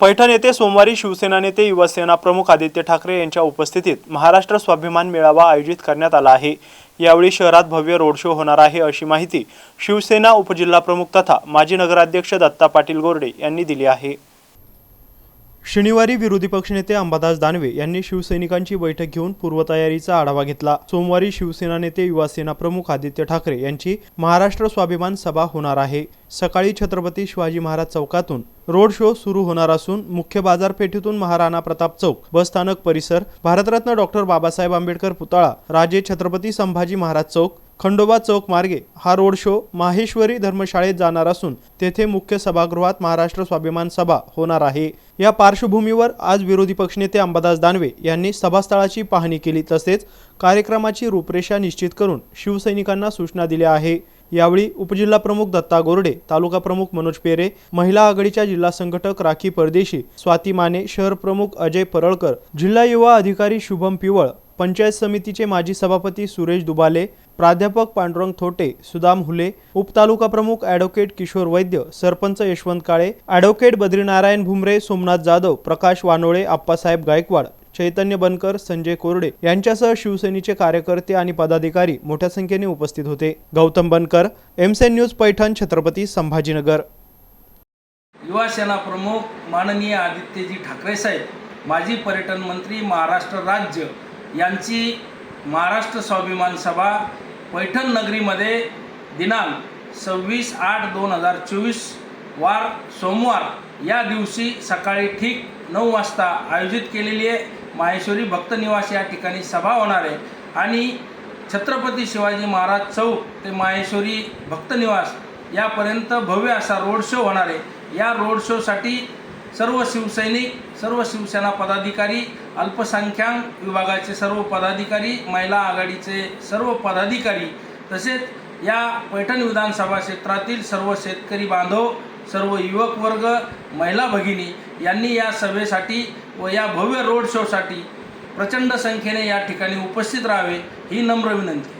पैठण येथे सोमवारी शिवसेना नेते युवासेना प्रमुख आदित्य ठाकरे यांच्या उपस्थितीत महाराष्ट्र स्वाभिमान मेळावा आयोजित करण्यात आला आहे. यावेळी शहरात भव्य रोड शो होणार आहे अशी माहिती शिवसेना उपजिल्हाप्रमुख तथा माजी नगराध्यक्ष दत्ता पाटील गोरडे यांनी दिली आहे. शनिवारी विरोधी पक्षनेते अंबादास दानवे यांनी शिवसैनिकांची बैठक घेऊन पूर्वतयारीचा आढावा घेतला. सोमवारी शिवसेना नेते युवासेना प्रमुख आदित्य ठाकरे यांची महाराष्ट्र स्वाभिमान सभा होणार आहे. सकाळी छत्रपती शिवाजी महाराज चौकातून रोड शो सुरू होणार असून मुख्य बाजारपेठेतून महाराणा प्रताप चौक बसस्थानक परिसर भारतरत्न डॉक्टर बाबासाहेब आंबेडकर पुतळा राजे छत्रपती संभाजी महाराज चौक खंडोबा चौक मार्गे हा रोड शो माहेश्वरी धर्मशाळेत जाणार असून तेथे मुख्य सभागृहात महाराष्ट्र स्वाभिमान सभा होणार आहे. या पार्श्वभूमीवर आज विरोधी पक्षनेते अंबादास दानवे यांनी सभास्थळाची पाहणी केली तसेच कार्यक्रमाची रूपरेषा निश्चित करून शिवसैनिकांना सूचना दिल्या आहे. यावेळी उपजिल्हा प्रमुख दत्ता गोरडे तालुका प्रमुख मनोज पेरे महिला आघाडीच्या जिल्हा संघटक राखी परदेशी स्वाती माने शहर प्रमुख अजय परळकर जिल्हा युवा अधिकारी शुभम पिवळ पंचायत समितीचे माजी सभापती सुरेश दुबाले प्राध्यापक पांडुरंग थोटे सुदाम हुले उपतालुका प्रमुख ॲडव्होकेट किशोर वैद्य सरपंच यशवंत काळे ॲडव्होकेट बद्रीनारायण भुमरे सोमनाथ जाधव प्रकाश वानोळे आप्पासाहेब गायकवाड चैतन्य बनकर संजय कोरडे यांच्यासह शिवसेनेचे कार्यकर्ते आणि पदाधिकारी मोठ्या संख्येने उपस्थित होते. गौतम बनकर एमसेन न्यूज पैठण छत्रपती संभाजीनगर. युवा सेना प्रमुख माननीय आदित्यजी ठाकरे साहेब माजी पर्यटन मंत्री महाराष्ट्र राज्य यांची महाराष्ट्र स्वाभिमान सभा पैठण नगरीमध्ये दिनांक सव्वीस आठ दोन हजार चोवीस वार सोमवार या दिवशी सकाळी ठीक नऊ वाजता आयोजित केलेली आहे. माहेश्वरी भक्त निवास या ठिकाणी सभा होणार आहे. आणि छत्रपती शिवाजी महाराज चौक ते माहेश्वरी भक्त निवास यापर्यंत भव्य असा रोड शो होणार आहे. या रोड शोसाठी सर्व शिवसैनिक सर्व शिवसेना पदाधिकारी अल्पसंख्याक विभागाचे सर्व पदाधिकारी महिला आघाडीचे सर्व पदाधिकारी तसेच या पैठण विधानसभा क्षेत्रातील सर्व शेतकरी बांधव सर्व युवक वर्ग महिला भगिनी यांनी या सभेसाठी व या भव्य रोड शोसाठी प्रचंड संख्येने या ठिकाणी उपस्थित राहावे ही नम्र विनंती.